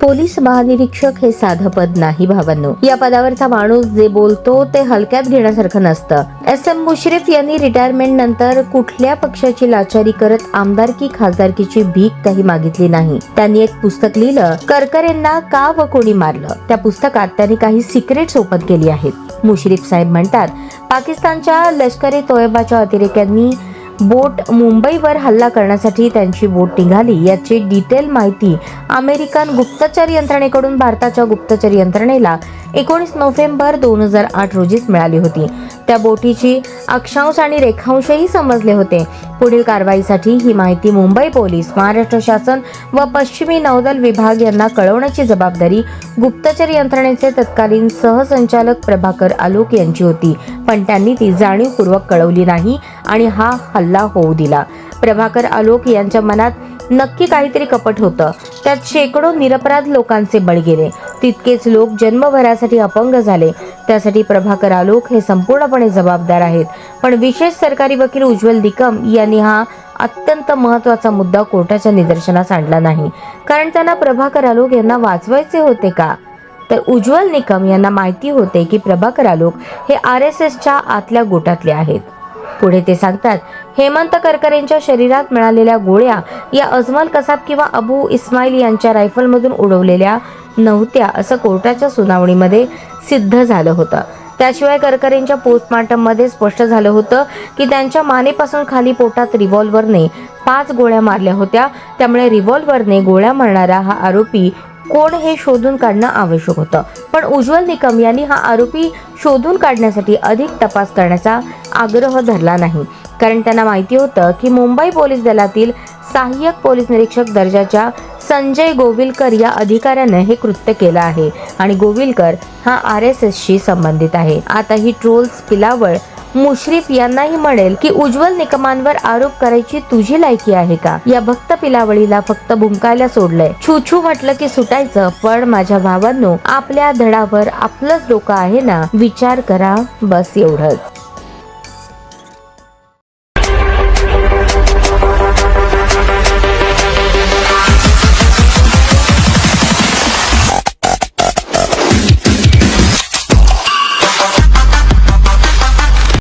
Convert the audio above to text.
Police महानिरीक्षक हे साधं पद नाही भावांनो. या पदावरचा माणूस जे बोलतो ते हलक्यात घेण्यासारखं नसतं. एस. एम. मुश्रीफ यांनी रिटायरमेंट नंतर कुठल्या पक्षाची लाचारी करत आमदारकी खासदारकीची भीक काही मागितली नाही? त्यांनी एक पुस्तक लिहिलं करकरेंना का व कोणी मारलं? त्या पुस्तकात त्यांनी काही सिक्रेट्स ओपन केली आहेत. मुश्रीफ साहेब म्हणतात पाकिस्तानच्या लष्करी तोयबाच्या अतिरेक्यांनी बोट मुंबईवर हल्ला करण्यासाठी त्यांची बोट निघाली. याची डिटेल माहिती अमेरिकन गुप्तचर यंत्रणेकडून भारताच्या गुप्तचर यंत्रणेला एकोणीस नोव्हेंबर दोन हजार आठ रोजीच मिळाली होती. त्या बोटीची अक्षांश आणि रेखांशही समजले होते. पुढील कारवाईसाठी ही माहिती मुंबई पोलीस महाराष्ट्र शासन व पश्चिमी नौदल विभाग यांना कळवण्याची जबाबदारी गुप्तचर यंत्रणेचे तत्कालीन सहसंचालक प्रभाकर आलोक यांची होती. पण त्यांनी ती जाणीवपूर्वक कळवली नाही आणि हा हल्ला होऊ दिला. प्रभाकर आलोक यांच्या मनात नक्की काहीतरी कपट होतं. त्यात शेकडो निरपराध लोकांचे बळी गेले. तितकेच लोक जन्मभरासाठी अपंग झाले. त्यासाठी प्रभाकर आलोक हे संपूर्णपणे जबाबदार आहेत. पण विशेष सरकारी वकील उज्ज्वल निकम यांनी हा अत्यंत महत्त्वाचा मुद्दा कोर्टाच्या निदर्शनास आणला नाही. कारण त्यांना प्रभाकर आलोक यांना वाचवायचे होते का? तर उज्ज्वल निकम यांना माहिती होते की प्रभाकर आलोक हे आर एस एसच्या आतल्या गोटातले आहेत. पुढे ते सांगतात हेमंत करकरेंच्या शरीरात मिळालेल्या गोळ्या या अजमल कसाब किंवा अबू इस्माईल यांच्या रायफलमधून उडवलेल्या नव्हत्या असं कोर्टाच्या सुनावणीमध्ये सिद्ध झालं होतं. त्याशिवाय करकरेंच्या पोस्टमार्टममध्ये स्पष्ट झालं होतं की त्यांच्या मानेपासून खाली पोटात रिव्हॉल्व्हरने पाच गोळ्या मारल्या होत्या. त्यामुळे रिव्हॉल्व्हरने गोळ्या मारणारा हा आरोपी कोण हे शोधून काढणं आवश्यक होतं. पण उज्ज्वल निकम यांनी हा आरोपी शोधून काढण्यासाठी अधिक तपास करण्याचा आग्रह धरला नाही. कारण त्यांना माहिती होतं की मुंबई पोलीस दलातील सहाय्यक पोलीस निरीक्षक दर्जाच्या संजय गोविलकर या अधिकाऱ्यानं हे कृत्य केलं आहे. आणि गोविलकर हा आर एस एसशी संबंधित आहे. आता ही ट्रोल्स पिलावळ मुश्रीफ यांनाही म्हणेल की उज्ज्वल निकमांवर आरोप करायची तुझी लायकी आहे का? या भक्त पिलावळीला फक्त भुंकायला सोडलंय. छू छू म्हटलं की सुटायचं पण माझ्या भावांनो आपल्या धडावर आपलंच डोकं आहे ना? विचार करा बस एवढंच.